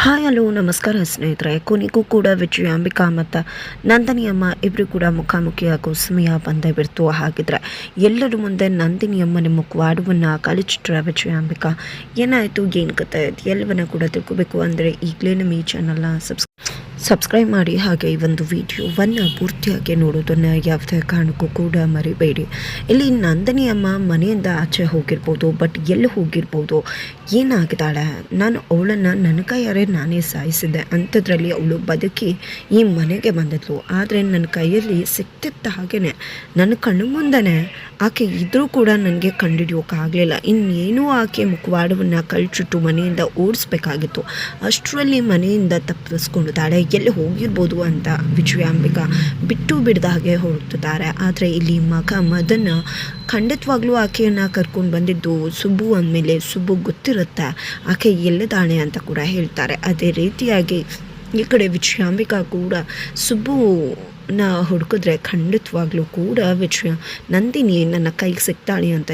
Hi hello, ನಮಸ್ಕಾರ ಸ್ನೇಹಿತರೆ. ಕೊನೆಗೂ ಕೂಡ ವಿಜಯಾಂಬಿಕಾ ಮತ್ತು ನಂದಿನಿಯಮ್ಮ ಇಬ್ಬರು ಕೂಡ ಮುಖಾಮುಖಿಯಾಗೋ ಸಮಯ ಬಂದೇ ಬಿಡ್ತು. ಹಾಗಿದ್ರೆ ಎಲ್ಲರ ಮುಂದೆ ನಂದಿನಿಯಮ್ಮನ ಮುಖವಾಡುವನ್ನ ವಿಜಯ ವಿಜಯಾಂಬಿಕಾ ಏನಾಯಿತು, ಏನು ಕತೆ ಎಲ್ಲವನ್ನ ಕೂಡ ತಿಳ್ಕೊಬೇಕು ಅಂದರೆ ಈಗಲೇ ನಮ್ಮ ಈ ಚಾನಲ್ನ ಸಬ್ಸ್ ಸಬ್ಸ್ಕ್ರೈಬ್ ಮಾಡಿ. ಹಾಗೆ ಈ ಒಂದು ವಿಡಿಯೋವನ್ನು ಪೂರ್ತಿಯಾಗಿ ನೋಡೋದನ್ನು ಯಾವುದೇ ಕಾರಣಕ್ಕೂ ಕೂಡ ಮರಿಬೇಡಿ. ಇಲ್ಲಿ ನಂದಿನಿಯಮ್ಮ ಮನೆಯಿಂದ ಆಚೆ ಹೋಗಿರ್ಬೋದು ಬಟ್ ಎಲ್ಲಿ ಹೋಗಿರ್ಬೋದು ಏನಾಗಿದ್ದಾಳೆ? ನಾನು ಅವಳನ್ನು ನನ್ನ ಕೈಯಾರೆ ನಾನೇ ಸಾಯಿಸಿದ್ದೆ ಅಂಥದ್ರಲ್ಲಿ ಅವಳು ಬದುಕಿ ಈ ಮನೆಗೆ ಬಂದಿದ್ಲು. ಆದರೆ ನನ್ನ ಕೈಯಲ್ಲಿ ಸಿಕ್ತಿದ್ದ ಹಾಗೆಯೇ ನನ್ನ ಕಣ್ಣು ಮುಂದೆ ಆಕೆ ಇದ್ದರೂ ಕೂಡ ನನಗೆ ಕಂಡುಹಿಡಿಯೋಕ್ಕಾಗಲಿಲ್ಲ ಇನ್ನೇನೂ ಆಕೆ ಮುಖವಾಡವನ್ನು ಕಳ್ಚಿಟ್ಟು ಮನೆಯಿಂದ ಓಡಿಸ್ಬೇಕಾಗಿತ್ತು. ಅಷ್ಟರಲ್ಲಿ ಮನೆಯಿಂದ ತಪ್ಪಿಸ್ಕೊಂಡಿದ್ದಾಳೆ. ಎಲ್ಲಿ ಹೋಗಿರ್ಬೋದು ಅಂತ ವಿಜಯಾಂಬಿಕ ಬಿಟ್ಟು ಬಿಡದ ಹಾಗೆ ಹೊರಡ್ತಿದ್ದಾರೆ. ಆದರೆ ಇಲ್ಲಿ ಮಗ ಮದನ್ ಖಂಡಿತವಾಗ್ಲೂ ಆಕೆಯನ್ನು ಕರ್ಕೊಂಡು ಬಂದಿದ್ದು ಸುಬ್ಬು ಅಂದಮೇಲೆ ಸುಬ್ಬು ಗೊತ್ತಿರುತ್ತೆ ಆಕೆ ಎಲ್ಲಿದ್ದಾಳೆ ಅಂತ ಕೂಡ ಹೇಳ್ತಾರೆ. ಅದೇ ರೀತಿಯಾಗಿ ಈ ಕಡೆ ವಿಶ್ರಾಂಬಿಕಾ ಕೂಡ ಸುಬ್ಬುನ ಹುಡುಕಿದ್ರೆ ಖಂಡಿತವಾಗ್ಲೂ ಕೂಡ ವಿಜಯ, ನಂದಿನಿ ನನ್ನ ಕೈಗೆ ಸಿಗ್ತಾಳೆ ಅಂತ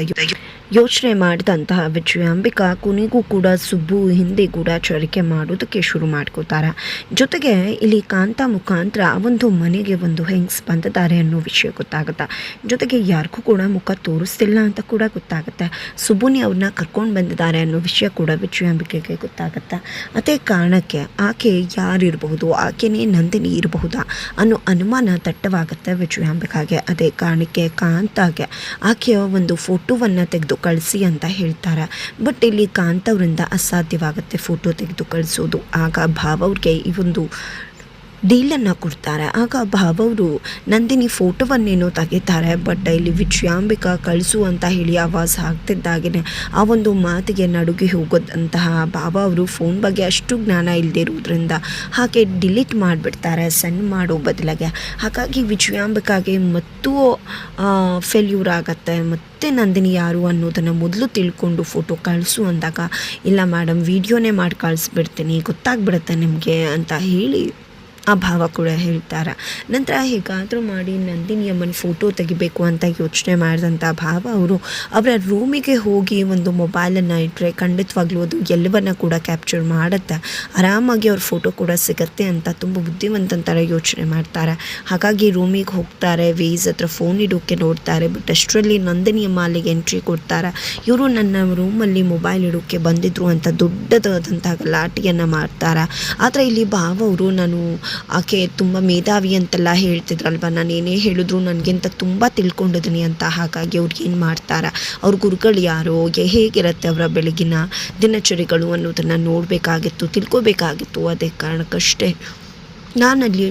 ಯೋಚನೆ ಮಾಡಿದಂತಹ ವಿಜಯಾಂಬಿಕಾ ಕೊನೆಗೂ ಕೂಡ ಸುಬ್ಬು ಹಿಂದೆ ಚರಿಕೆ ಮಾಡೋದಕ್ಕೆ ಶುರು ಮಾಡ್ಕೋತಾರೆ. ಜೊತೆಗೆ ಇಲ್ಲಿ ಕಾಂತ ಮುಖಾಂತರ ಒಂದು ಮನೆಗೆ ಒಂದು ಹೆಂಗ್ಸ್ ಬಂದಿದ್ದಾರೆ ಅನ್ನೋ ವಿಷಯ ಗೊತ್ತಾಗುತ್ತೆ. ಜೊತೆಗೆ ಯಾರಿಗೂ ಕೂಡ ಮುಖ ತೋರಿಸ್ತಿಲ್ಲ ಅಂತ ಕೂಡ ಗೊತ್ತಾಗುತ್ತೆ. ಸುಬ್ಬುನಿ ಅವ್ರನ್ನ ಕರ್ಕೊಂಡು ಬಂದಿದ್ದಾರೆ ಅನ್ನೋ ವಿಷಯ ಕೂಡ ವಿಜಯಾಂಬಿಕೆಗೆ ಗೊತ್ತಾಗುತ್ತೆ. ಅದೇ ಕಾರಣಕ್ಕೆ ಆಕೆ ಯಾರಿರಬಹುದು ಆಕೆನೇ ನಂದಿನಿ ಇರಬಹುದಾ ಅನ್ನೋ ಅನುಮಾನ ದಟ್ಟವಾಗುತ್ತೆ. ವಿಜಯಾಂಬಿಕಾಗೆ ಅದೇ ಕಾರಣಕ್ಕೆ ಕಾಂತಾಗೆ, ಆಕೆಯ ಒಂದು ಫೋಟೋವನ್ನು ತೆಗೆದು ಕಳಿಸಿ ಅಂತ ಹೇಳ್ತಾರೆ. ಬಟ್ ಇಲ್ಲಿ ಕಾಂತವರಿಂದ ಅಸಾಧ್ಯವಾಗುತ್ತೆ ಫೋಟೋ ತೆಗೆದು ಕಳಿಸೋದು ಆಗ ಭಾವ ಅವ್ರಿಗೆ ಈ ಒಂದು ಡೀಲನ್ನು ಕೊಡ್ತಾರೆ. ಆಗ ಭಾವವರು ನಂದಿನಿ ಫೋಟೋವನ್ನೇನೋ ತೆಗಿತಾರೆ ಬಟ್ ಇಲ್ಲಿ ವಿಜಯಾಂಬಿಕಾ ಕಳಿಸು ಅಂತ ಹೇಳಿ ಆವಾಜ್ ಹಾಕ್ತಿದ್ದಾಗೇ ಆ ಒಂದು ಮಾತಿಗೆ ನಡುಗಿ ಹೋಗೋದಂತಹ ಭಾವ ಅವರು ಫೋನ್ ಬಗ್ಗೆ ಅಷ್ಟು ಜ್ಞಾನ ಇಲ್ಲದೆ ಇರೋದ್ರಿಂದ ಹಾಗೆ ಡಿಲೀಟ್ ಮಾಡಿಬಿಡ್ತಾರೆ, ಸೆಂಡ್ ಮಾಡೋ ಬದಲಾಗೆ. ಹಾಗಾಗಿ ವಿಜಯಾಂಬಿಕಾಗೆ ಮತ್ತೂ ಫೇಲ್ಯೂರ್ ಆಗತ್ತೆ. ಮತ್ತೆ ನಂದಿನಿ ಯಾರು ಅನ್ನೋದನ್ನು ಮೊದಲು ತಿಳ್ಕೊಂಡು ಫೋಟೋ ಕಳಿಸು ಅಂದಾಗ, ಇಲ್ಲ ಮೇಡಮ್ ವಿಡಿಯೋನೇ ಮಾಡಿ ಕಳಿಸ್ಬಿಡ್ತೀನಿ, ಗೊತ್ತಾಗ್ಬಿಡುತ್ತೆ ನಿಮಗೆ ಅಂತ ಹೇಳಿ ಆ ಭಾವ ಕೂಡ ಹೇಳ್ತಾರೆ. ನಂತರ ಹೇಗಾದರೂ ಮಾಡಿ ನಂದಿನಿ ಅಮ್ಮನ ಫೋಟೋ ತೆಗಿಬೇಕು ಅಂತ ಯೋಚನೆ ಮಾಡಿದಂಥ ಭಾವ ಅವರು ಅವರ ರೂಮಿಗೆ ಹೋಗಿ ಒಂದು ಮೊಬೈಲನ್ನು ಇಟ್ಟರೆ ಖಂಡಿತವಾಗ್ಲೂ ಅದು ಎಲ್ಲವನ್ನ ಕೂಡ ಕ್ಯಾಪ್ಚರ್ ಮಾಡುತ್ತೆ. ಆರಾಮಾಗಿ ಅವ್ರ ಫೋಟೋ ಕೂಡ ಸಿಗತ್ತೆ ಅಂತ ತುಂಬ ಅಂತಾರೆ ಯೋಚನೆ ಮಾಡ್ತಾರೆ. ಹಾಗಾಗಿ ರೂಮಿಗೆ ಹೋಗ್ತಾರೆ ವೇಸ್ ಹತ್ರ ಫೋನ್ ಇಡೋಕ್ಕೆ ನೋಡ್ತಾರೆ ಬಟ್ ಅಷ್ಟರಲ್ಲಿ ನಂದಿನಿ ಅಮ್ಮ ಅಲ್ಲಿಗೆ ಎಂಟ್ರಿ ಕೊಡ್ತಾರೆ. ಇವರು ನನ್ನ ರೂಮಲ್ಲಿ ಮೊಬೈಲ್ ಇಡೋಕ್ಕೆ ಬಂದಿದ್ರು ಅಂತ ದೊಡ್ಡದಾದಂಥ ಗಲಾಟೆಯನ್ನು ಮಾಡ್ತಾರೆ. ಆದರೆ ಇಲ್ಲಿ ಭಾವ ಅವರು ನಾನು ಆಕೆ ತುಂಬ ಮೇಧಾವಿ ಅಂತೆಲ್ಲ ಹೇಳ್ತಿದ್ರಲ್ವ? ನಾನು ಏನೇ ಹೇಳಿದ್ರು ನನಗಿಂತ ತುಂಬ ತಿಳ್ಕೊಂಡಿದ್ದೀನಿ ಅಂತ. ಹಾಗಾಗಿ ಅವ್ರಿಗೇನು ಏನು ಮಾಡ್ತಾರೆ? ಅವ್ರ ಗುರುಗಳು ಯಾರು? ಹೇಗಿರುತ್ತೆ ಅವರ ಬೆಳಗಿನ ದಿನಚರಿಗಳು ಅನ್ನೋದನ್ನು ನೋಡಬೇಕಾಗಿತ್ತು, ತಿಳ್ಕೊಬೇಕಾಗಿತ್ತು. ಅದೇ ಕಾರಣಕ್ಕಷ್ಟೇ ನಾನಲ್ಲಿ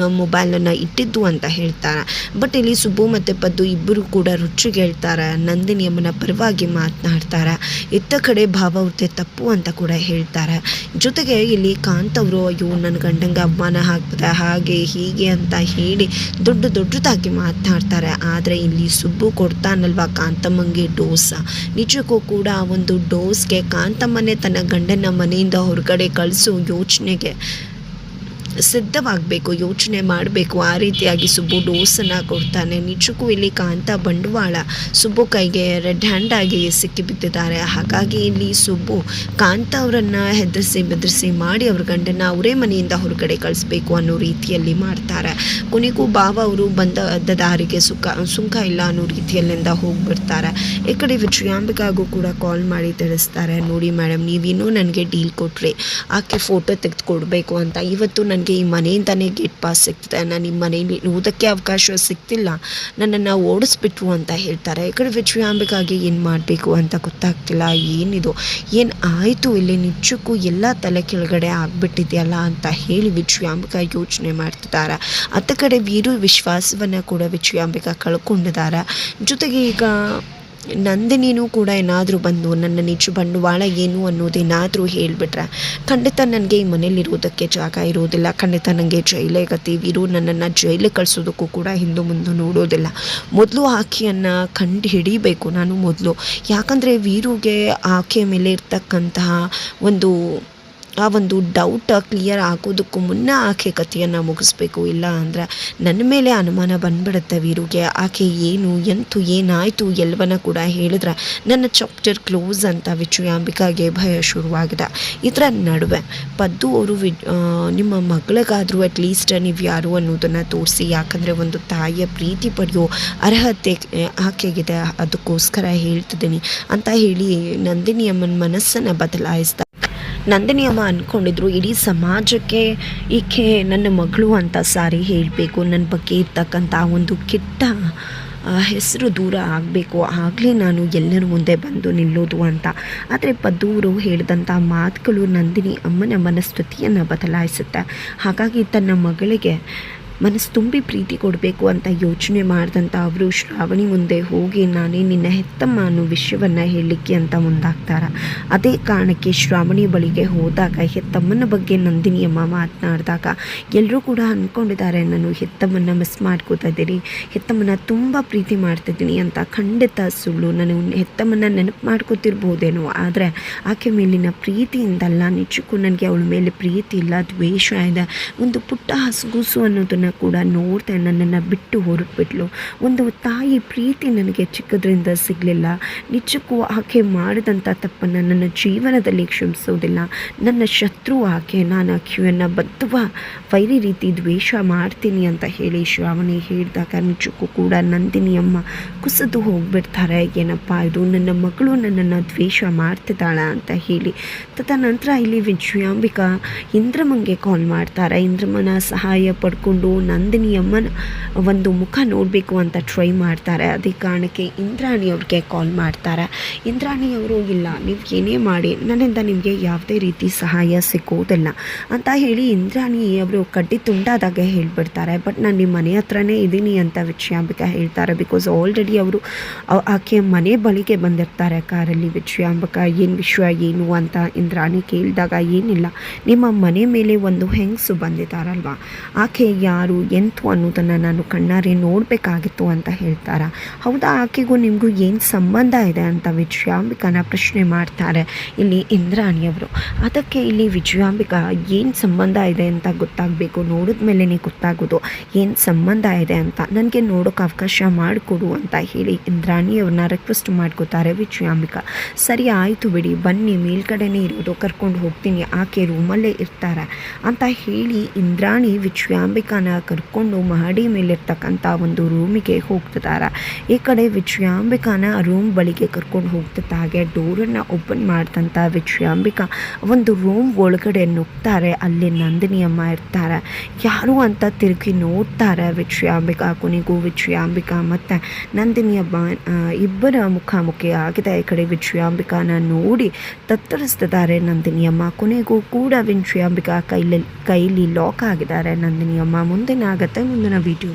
ಮೊಬೈಲನ್ನು ಇಟ್ಟಿದ್ದು ಅಂತ ಹೇಳ್ತಾರೆ. ಬಟ್ ಇಲ್ಲಿ ಸುಬ್ಬು ಮತ್ತು ಪದ್ದು ಇಬ್ಬರು ಕೂಡ ರುಚಿಗೆ ಹೇಳ್ತಾರೆ. ನಂದಿನಿ ಅಮ್ಮನ ಪರವಾಗಿ ಮಾತನಾಡ್ತಾರೆ. ಇತ್ತ ಕಡೆ ಭಾವ ತಪ್ಪು ಅಂತ ಕೂಡ ಹೇಳ್ತಾರೆ. ಜೊತೆಗೆ ಇಲ್ಲಿ ಕಾಂತ್ ಅವರು, ಅಯ್ಯೋ ನನ್ನ ಗಂಡಂಗೆ ಅವಮಾನ ಆಗ್ತದೆ ಹಾಗೆ, ಹೀಗೆ ಅಂತ ಹೇಳಿ ದೊಡ್ಡ ದೊಡ್ಡದಾಗಿ ಮಾತನಾಡ್ತಾರೆ. ಆದರೆ ಇಲ್ಲಿ ಸುಬ್ಬು ಕೊಡ್ತಾನಲ್ವ ಕಾಂತಮ್ಮಂಗೆ ಡೋಸ? ನಿಜಕ್ಕೂ ಕೂಡ ಒಂದು ಡೋಸ್ಗೆ ಕಾಂತಮ್ಮನೇ ತನ್ನ ಗಂಡನ ಮನೆಯಿಂದ ಹೊರಗಡೆ ಕಳಿಸೋ ಯೋಚನೆಗೆ ಸಿದ್ಧವಾಗಬೇಕು, ಯೋಚನೆ ಮಾಡಬೇಕು, ಆ ರೀತಿಯಾಗಿ ಸುಬ್ಬು ಡೋಸನ್ನು ಕೊಡ್ತಾನೆ. ನಿಜಕ್ಕೂ ಇಲ್ಲಿ ಕಾಂತ ಬಂಡವಾಳ ಸುಬ್ಬು ಕೈಗೆ ರೆಡ್ ಹ್ಯಾಂಡ್ ಆಗಿ ಸಿಕ್ಕಿಬಿದ್ದಿದ್ದಾರೆ ಹಾಗಾಗಿ ಇಲ್ಲಿ ಸುಬ್ಬು ಕಾಂತ ಅವರನ್ನು ಹೆದರಿಸಿ ಬೆದರಿಸಿ ಮಾಡಿ ಅವ್ರ ಗಂಡನ ಅವರೇ ಮನೆಯಿಂದ ಹೊರಗಡೆ ಕಳಿಸ್ಬೇಕು ಅನ್ನೋ ರೀತಿಯಲ್ಲಿ ಮಾಡ್ತಾರೆ. ಕೊನೆಗೂ ಬಾವ ಅವರು ಬಂದ ದಾರಿಗೆ ಸುಖ, ಸುಂಕ ಇಲ್ಲ ಅನ್ನೋ ರೀತಿಯಲ್ಲಿಂದ ಹೋಗ್ಬಿಡ್ತಾರೆ. ಈ ಕಡೆ ವಿಜಯಾಂಬಿಕಾಗೂ ಕೂಡ ಕಾಲ್ ಮಾಡಿ ತಿಳಿಸ್ತಾರೆ. ನೋಡಿ ಮೇಡಮ್ ನೀವೇನೋ ನನಗೆ ಡೀಲ್ ಕೊಟ್ಟರೆ ಆಕೆ ಫೋಟೋ ತೆಗೆದುಕೊಡ್ಬೇಕು ಅಂತ ಇವತ್ತು ನನಗೆ ಈ ಮನೆಯಿಂದನೇ ಗೇಟ್ ಪಾಸ್ ಸಿಗ್ತದೆ. ನಾನು ನಿಮ್ಮ ಮನೆಯಲ್ಲಿ ಇರುವುದಕ್ಕೆ ಅವಕಾಶ ಸಿಗ್ತಿಲ್ಲ. ನನ್ನನ್ನು ಓಡಿಸ್ಬಿಟ್ರು ಅಂತ ಹೇಳ್ತಾರೆ. ಈ ಕಡೆ ವಿಜಯಾಂಬಿಕಾಗೆ ಏನು ಮಾಡಬೇಕು ಅಂತ ಗೊತ್ತಾಗ್ತಿಲ್ಲ. ಏನಿದು? ಏನು ಆಯಿತು ಇಲ್ಲಿ? ನಿಜಕ್ಕೂ ಎಲ್ಲ ತಲೆ ಕೆಳಗಡೆ ಆಗಿಬಿಟ್ಟಿದೆಯಲ್ಲ ಅಂತ ಹೇಳಿ ವಿಜಯಾಂಬಿಕಾ ಯೋಚನೆ ಮಾಡ್ತಿದ್ದಾರೆ. ಅತ್ತ ಕಡೆ ವೀರು ವಿಶ್ವಾಸವನ್ನು ಕೂಡ ವಿಜಯಾಂಬಿಕಾ ಕಳ್ಕೊಂಡಿದ್ದಾರೆ. ಜೊತೆಗೆ ಈಗ ನಂದಿನಿನೂ ಕೂಡ ಏನಾದರೂ ಬಂದು ನನ್ನ ನಿಜ ಬಂಡವಾಳ ಏನು ಅನ್ನೋದೇನಾದರೂ ಹೇಳಿಬಿಟ್ರೆ ಖಂಡಿತ ನನಗೆ ಈ ಮನೇಲಿರೋದಕ್ಕೆ ಜಾಗ ಇರೋದಿಲ್ಲ. ಖಂಡಿತ ನನಗೆ ಜೈಲೇ ಗತಿ ವೀರು ನನ್ನನ್ನು ಜೈಲು ಕಳಿಸೋದಕ್ಕೂ ಕೂಡ ಹಿಂದೆ ಮುಂದೆ ನೋಡೋದಿಲ್ಲ. ಮೊದಲು ಆಕೆಯನ್ನು ಕಂಡು ಹಿಡಿಬೇಕು ನಾನು ಮೊದಲು. ಯಾಕಂದರೆ ವೀರುಗೆ ಆಕೆಯ ಮೇಲೆ ಇರ್ತಕ್ಕಂತಹ ಒಂದು ಆ ಒಂದು ಡೌಟ್ ಕ್ಲಿಯರ್ ಆಗೋದಕ್ಕೂ ಮುನ್ನ ಆಕೆ ಕಥೆಯನ್ನು ಮುಗಿಸ್ಬೇಕು. ಇಲ್ಲ ಅಂದರೆ ನನ್ನ ಮೇಲೆ ಅನುಮಾನ ಬಂದ್ಬಿಡುತ್ತೆ ವೀರುಗೆ. ಆಕೆ ಏನು, ಎಂತು, ಏನಾಯಿತು ಎಲ್ಲವನ್ನ ಕೂಡ ಹೇಳಿದ್ರೆ ನನ್ನ ಚಾಪ್ಟರ್ ಕ್ಲೋಸ್ ಅಂತ ವಿಜಯಾಂಬಿಕಾಗೆ ಭಯ ಶುರುವಾಗಿದೆ. ಇದರ ನಡುವೆ ಪದ್ದು ಅವರು ವಿ ನಿಮ್ಮ ಮಗಳಿಗಾದರೂ ಅಟ್ಲೀಸ್ಟ್ ನೀವು ಯಾರು ಅನ್ನೋದನ್ನು ತೋರಿಸಿ. ಯಾಕಂದರೆ ಒಂದು ತಾಯಿಯ ಪ್ರೀತಿ ಪಡೆಯೋ ಅರ್ಹತೆ ಆಕೆಗಿದೆ. ಅದಕ್ಕೋಸ್ಕರ ಹೇಳ್ತಿದ್ದೀನಿ ಅಂತ ಹೇಳಿ ನಂದಿನಿ ಅಮ್ಮನ ಮನಸ್ಸನ್ನು ಬದಲಾಯಿಸ್ದ ನಂದಿನಿ ಅಮ್ಮ ಅಂದ್ಕೊಂಡಿದ್ರು ಇಡೀ ಸಮಾಜಕ್ಕೆ ಈಕೆ ನನ್ನ ಮಗಳು ಅಂತ ಸಾರಿ ಹೇಳಬೇಕು. ನನ್ನ ಬಗ್ಗೆ ಇರ್ತಕ್ಕಂಥ ಒಂದು ಕೆಟ್ಟ ಹೆಸರು ದೂರ ಆಗಬೇಕು. ಆಗಲೇ ನಾನು ಎಲ್ಲರ ಮುಂದೆ ಬಂದು ನಿಲ್ಲೋದು ಅಂತ. ಆದರೆ ಪದ್ದೂರು ಹೇಳಿದಂಥ ಮಾತುಗಳು ನಂದಿನಿ ಅಮ್ಮನ ಮನಸ್ಥಿತಿಯನ್ನು ಬದಲಾಯಿಸುತ್ತೆ. ಹಾಗಾಗಿ ತನ್ನ ಮಗಳಿಗೆ ಮನಸ್ಸು ತುಂಬಿ ಪ್ರೀತಿ ಕೊಡಬೇಕು ಅಂತ ಯೋಚನೆ ಮಾಡಿದಂಥ ಅವರು ಶ್ರಾವಣಿ ಮುಂದೆ ಹೋಗಿ, ನಾನೇ ನಿನ್ನ ಹೆತ್ತಮ್ಮ ಅನ್ನೋ ವಿಷಯವನ್ನು ಹೇಳಲಿಕ್ಕೆ ಅಂತ ಮುಂದಾಗ್ತಾರೆ. ಅದೇ ಕಾರಣಕ್ಕೆ ಶ್ರಾವಣಿ ಬಳಿಗೆ ಹೋದಾಗ, ಹೆತ್ತಮ್ಮನ ಬಗ್ಗೆ ನಂದಿನಿಯಮ್ಮ ಮಾತನಾಡಿದಾಗ ಎಲ್ಲರೂ ಕೂಡ ಅಂದ್ಕೊಂಡಿದ್ದಾರೆ ನಾನು ಹೆತ್ತಮ್ಮನ ಮಿಸ್ ಮಾಡ್ಕೋತಾ ಇದ್ದೀನಿ, ಹೆತ್ತಮ್ಮನ ತುಂಬ ಪ್ರೀತಿ ಮಾಡ್ತಿದ್ದೀನಿ ಅಂತ ಖಂಡಿತ ಸುಳ್ಳು. ನಾನು ಹೆತ್ತಮ್ಮನ ನೆನಪು ಮಾಡ್ಕೋತಿರ್ಬೋದೇನೋ, ಆದರೆ ಆಕೆ ಮೇಲಿನ ಪ್ರೀತಿಯಿಂದಲ್ಲ ನಿಜಕ್ಕೂ ನನಗೆ ಅವಳ ಮೇಲೆ ಪ್ರೀತಿ ಇಲ್ಲ, ದ್ವೇಷ ಇದೆ, ಒಂದು ಪುಟ್ಟ ಹಸುಗೂಸು ಅನ್ನೋದನ್ನು ಕೂಡ ನೋಡ್ದೆ ನನ್ನನ್ನು ಬಿಟ್ಟು ಹೊರಟ್ಬಿಟ್ಲು. ಒಂದು ತಾಯಿ ಪ್ರೀತಿ ನನಗೆ ಚಿಕ್ಕದ್ರಿಂದ ಸಿಗಲಿಲ್ಲ. ನಿಜಕ್ಕೂ ಆಕೆ ಮಾಡಿದಂಥ ತಪ್ಪನ್ನು ನನ್ನ ಜೀವನದಲ್ಲಿ ಕ್ಷಮಿಸೋದಿಲ್ಲ. ನನ್ನ ಶತ್ರು ಆಕೆ, ನಾನು ಆಕೆಯನ್ನು ಬದ್ಧವ, ವೈರಿ ರೀತಿ ದ್ವೇಷ ಮಾಡ್ತೀನಿ ಅಂತ ಹೇಳಿ ಶ್ರಾವಣಿ ಹೇಳಿದಾಗ ನಿಜಕ್ಕೂ ಕೂಡ ನಂದಿನಿಯಮ್ಮ ಕುಸಿದು ಹೋಗ್ಬಿಡ್ತಾರೆ. ಏನಪ್ಪ ಇದು? ನನ್ನ ಮಗಳು ನನ್ನನ್ನು ದ್ವೇಷ ಮಾಡ್ತಿದ್ದಾಳ ಅಂತ ಹೇಳಿ. ತದನಂತರ ಇಲ್ಲಿ ವಿಜಯಾಂಬಿಕಾ ಇಂದ್ರಮಂಗೆ ಕಾಲ್ ಮಾಡ್ತಾರೆ. ಇಂದ್ರಮನ ಸಹಾಯ ಪಡ್ಕೊಂಡು ನಂದಿನಿಯಮ್ಮನ ಒಂದು ಮುಖ ನೋಡಬೇಕು ಅಂತ ಟ್ರೈ ಮಾಡ್ತಾರೆ. ಅದೇ ಕಾರಣಕ್ಕೆ ಇಂದ್ರಾಣಿ ಅವ್ರಿಗೆ ಕಾಲ್ ಮಾಡ್ತಾರೆ. ಇಂದ್ರಾಣಿ ಅವರು, ಇಲ್ಲ, ನೀವು ಏನೇ ಮಾಡಿ, ನನ್ನಿಂದ ನಿಮಗೆ ಯಾವುದೇ ರೀತಿ ಸಹಾಯ ಸಿಗೋದಿಲ್ಲ. ಅಂತ ಹೇಳಿ ಇಂದ್ರಾಣಿ ಅವರು ಕಡ್ಡಿ ತುಂಡಾದಾಗ ಹೇಳಿಬಿಡ್ತಾರೆ. ಬಟ್ ನಾನು ನಿಮ್ಮ ಮನೆ ಹತ್ರನೇ ಇದ್ದೀನಿ ಅಂತ ವಿಜಯಾಂಬಿಕ ಹೇಳ್ತಾರೆ. ಬಿಕಾಸ್ ಆಲ್ರೆಡಿ ಅವರು ಆಕೆ ಮನೆ ಬಳಿಗೆ ಬಂದಿರ್ತಾರೆ ಕಾರಲ್ಲಿ ವಿಜಯಾಂಬಿಕ ಏನು ವಿಷಯ ಏನು ಅಂತ ಇಂದ್ರಾಣಿ ಕೇಳಿದಾಗ, ಏನಿಲ್ಲ, ನಿಮ್ಮ ಮನೆ ಮೇಲೆ ಒಂದು ಹೆಂಗಸು ಬಂದಿದ್ದಾರಲ್ವ? ಆಕೆ ಯಾರು ಎಂತು ಅನ್ನೋದನ್ನು ನಾನು ಕಣ್ಣಾರೆ ನೋಡಬೇಕಾಗಿತ್ತು ಅಂತ ಹೇಳ್ತಾರೆ? ಹೌದಾ? ಆಕೆಗೂ ನಿಮಗೂ ಏನು ಸಂಬಂಧ ಇದೆ ಅಂತ ವಿಜಯಾಂಬಿಕಾನ ಪ್ರಶ್ನೆ ಮಾಡ್ತಾರೆ ಇಲ್ಲಿ ಇಂದ್ರಾಣಿಯವರು. ಅದಕ್ಕೆ ಇಲ್ಲಿ ವಿಜಯಾಂಬಿಕಾ ಏನು ಸಂಬಂಧ ಇದೆ ಅಂತ ಗೊತ್ತಾಗಬೇಕು? ನೋಡಿದ ಮೇಲೇ ಗೊತ್ತಾಗೋದು. ಏನು ಸಂಬಂಧ ಇದೆ ಅಂತ? ನನಗೆ ನೋಡೋಕೆ ಅವಕಾಶ ಮಾಡಿಕೊಡು ಅಂತ ಹೇಳಿ ಇಂದ್ರಾಣಿಯವ್ರನ್ನ ರಿಕ್ವೆಸ್ಟ್ ಮಾಡ್ಕೋತಾರೆ ವಿಜಯಾಂಬಿಕಾ ಸರಿ, ಆಯಿತು ಬಿಡಿ. ಬನ್ನಿ, ಮೇಲ್ಗಡೆನೇ ಇರೋದು ಕರ್ಕೊಂಡು ಹೋಗ್ತೀನಿ. ಆಕೆ ರೂಮಲ್ಲೇ ಇರ್ತಾರೆ? ಅಂತ ಹೇಳಿ ಇಂದ್ರಾಣಿ ವಿಜಯಾಂಬಿಕಾನ ಕರ್ಕೊಂಡು ಮಹಡಿ ಮೇಲಿರ್ತಕ್ಕಂಥ ಒಂದು ರೂಮಿಗೆ ಹೋಗ್ತಿದ್ದಾರೆ ಈ ಕಡೆ ವಿಜಯಾಂಬಿಕಾನ ರೂಮ್ ಬಳಿಗೆ ಕರ್ಕೊಂಡು ಡೋರ್ ಡೋರನ್ನು ಓಪನ್ ಮಾಡ್ತಂಥ ವಿಜಯಾಂಬಿಕಾ ಒಂದು ರೂಮ್ ಒಳಗಡೆ ನುಗ್ತಾರೆ. ಅಲ್ಲಿ ನಂದಿನಿ ಅಮ್ಮ ಇರ್ತಾರೆ. ಯಾರು ಅಂತ ತಿರುಗಿ ನೋಡ್ತಾರೆ ವಿಜಯಾಂಬಿಕಾ ಕೊನೆಗೂ ವಿಜಯಾಂಬಿಕಾ ಮತ್ತು ನಂದಿನಿ ಅಮ್ಮ ಇಬ್ಬರ ಮುಖಾಮುಖಿ ಆಗಿದೆ. ಈ ಕಡೆ ವಿಜಯಾಂಬಿಕಾನ ನೋಡಿ ತತ್ತರಿಸ್ತಿದ್ದಾರೆ ನಂದಿನಿಯಮ್ಮ. ಕೊನೆಗೂ ಕೂಡ ವಿಜಯಾಂಬಿಕಾ ಕೈಲಿ ಕೈಲಿ ಲಾಕ್ ಆಗಿದ್ದಾರೆ. ನಂದಿನಿಯಮ್ಮ ಮುಂದಿನ ಆಗತ್ತೆ ಮುಂದಿನ ವಿಡಿಯೋ